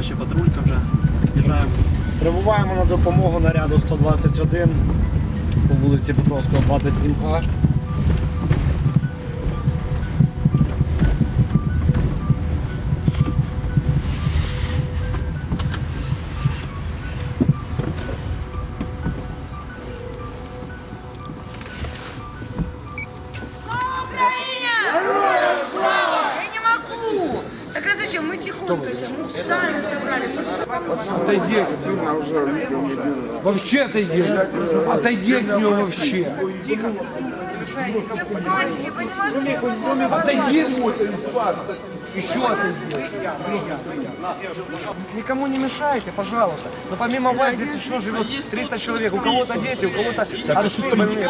наші патрулька вже. Під'їжджаємо. Прибуваємо на допомогу наряду 121 по вулиці Петровського, 27А. Отойди от него. Вообще отойди. Отойди от него вообще. Мальчики, вы Отойди от него. Еще отойди. Никому не мешайте, пожалуйста. Но помимо вас здесь еще живет 300 человек. У кого-то дети, у кого-то отцы больные.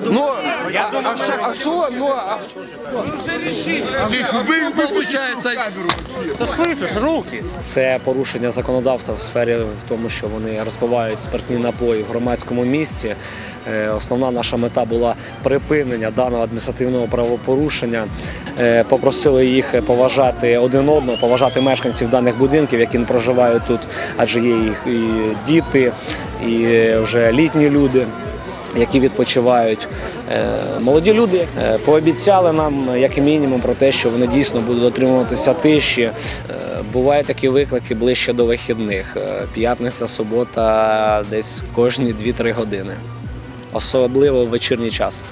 Ну, я думаю, а что, ну, а что? А здесь вы ну, а Це порушення законодавства в сфері в тому, що вони розпивають спиртні напої в громадському місці. Е, Основна наша мета була припинення даного адміністративного правопорушення. Е, Попросили їх поважати один одного, поважати мешканців даних будинків, які проживають тут, адже є їх і діти, і вже літні люди які відпочивають. Е, Молоді люди е, пообіцяли нам, як мінімум, про те, що вони дійсно будуть дотримуватися тиші. Е, Бувають такі виклики ближче до вихідних. П'ятниця, субота, десь кожні 2-3 години. Особливо в вечірній час.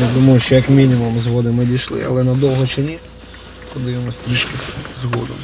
Я думаю, що як мінімум згоди ми дійшли, але надовго чи ні? Подивимось трішки згодом.